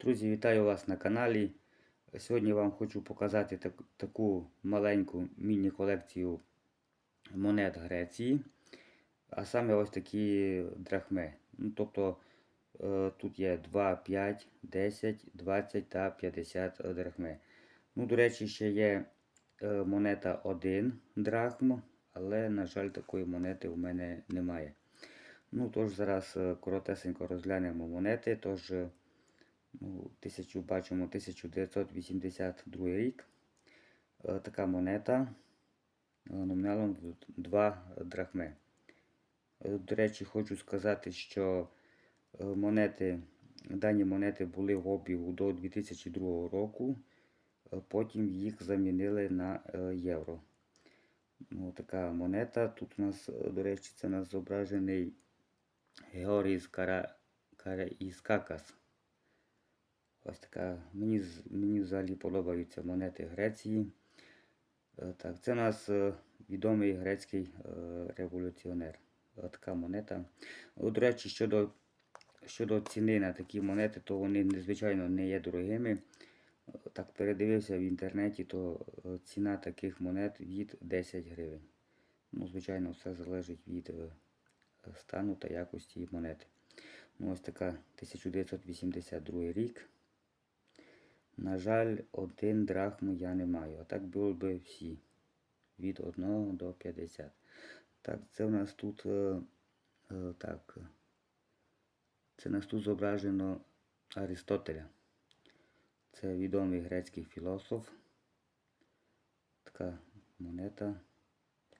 Друзі, вітаю вас на каналі. Сьогодні вам хочу показати так- таку маленьку міні-колекцію монет Греції, а саме ось такі драхми. Ну, тобто е, тут є 2, 5, 10, 20 та 50 драхми. Ну, до речі, ще є е, монета 1 драхм, але, на жаль, такої монети у мене немає. Ну, тож зараз е, коротесенько розглянемо монети. Тож, ну, тисячу, бачимо 1982 рік. Е, Така монета е, номіналом 2 драхми. Е, До речі, хочу сказати, що монети, дані монети були в обігу до 2002 року. Потім їх замінили на євро. Ну, така монета. Тут у нас, до речі, це у нас зображений Георгій Кара... Караїскакас. Ось така. Мені, мені взагалі подобаються монети Греції. Е, Так, це у нас е, відомий грецький е, революціонер. Така монета. До речі, щодо, щодо ціни на такі монети, то вони незвичайно не є дорогими. Так передивився в інтернеті, то ціна таких монет від 10 гривень. Ну, звичайно, все залежить від стану та якості монети. Ну, ось така 1982 рік. На жаль, один драхму я не маю. А так було би всі. Від 1 до 50. Так, це у нас тут е, е, так. Це нас тут зображено Аристотеля. Це відомий грецький філософ. Така монета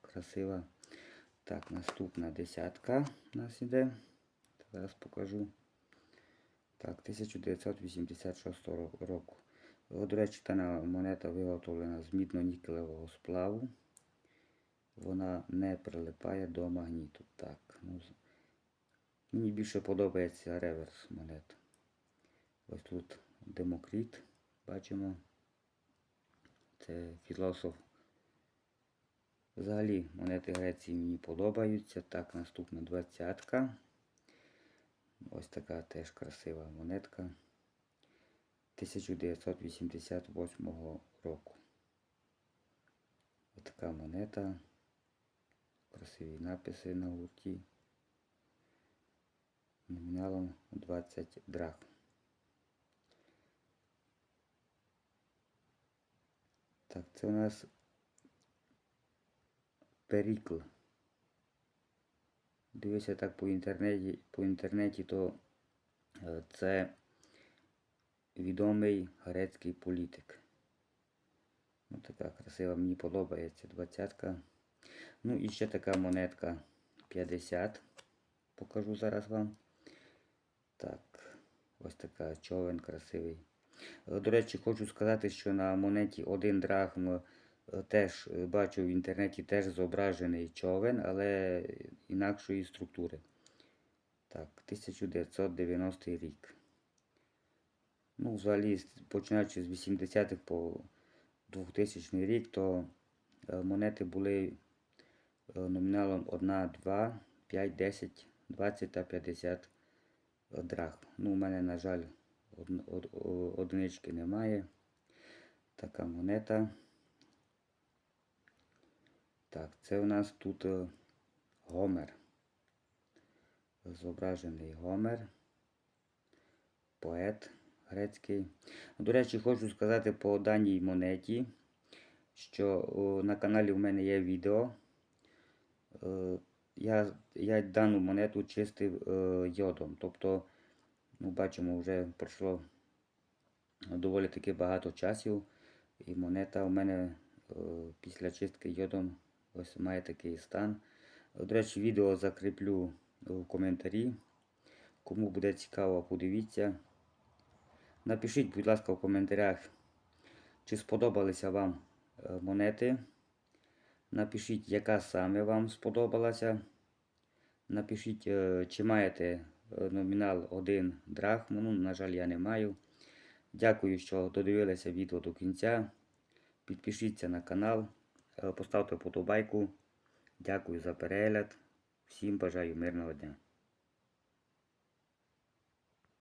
красива. Так, наступна десятка у нас іде. Зараз покажу. Так, 1986 року. До речі, дана монета виготовлена з мідно-нікелевого сплаву. Вона не прилипає до магніту. Так, ну, мені більше подобається реверс монет. Ось тут Демокріт, бачимо. Це філософ. Взагалі монети Греції мені подобаються. Так, наступна двадцятка. Ось така теж красива монетка 1988 року. Ось така монета. Красиві написи на гурті. Номіналом 20 драхм. Так, це у нас Перікл. Дивився так по інтернеті, по інтернеті, то е, це відомий грецький політик. Ну, така красива, мені подобається двадцятка. Ну і ще така монетка 50. Покажу зараз вам. Так, ось така човен красивий. Е, До речі, хочу сказати, що на монеті 1 драхм е, теж е, бачу в інтернеті теж зображений човен, але інакшої структури. Так, 1990 рік. Ну, взагалі, починаючи з 80-х по 2000 рік, то е, монети були е, номіналом 1, 2, 5, 10, 20 та 50 драхм. Ну, у мене, на жаль, одн- од- о- одинички немає. Така монета. Так, це у нас тут е, Гомер. Зображений Гомер. Поет грецький. До речі, хочу сказати по даній монеті, що на каналі в мене є відео. Е, Я, я дану монету чистив е, йодом. Тобто, ну, бачимо, вже пройшло доволі таки багато часів. І монета у мене е, після чистки йодом ось має такий стан. До речі, відео закріплю в коментарі. Кому буде цікаво, подивіться. Напишіть, будь ласка, в коментарях, чи сподобалися вам е, монети. Напишіть, яка саме вам сподобалася. Напишіть, е, чи маєте е, номінал 1 драхм. Ну, на жаль, я не маю. Дякую, що додивилися відео до кінця. Підпишіться на канал, поставте вподобайку. Дякую за перегляд. Всім бажаю мирного дня.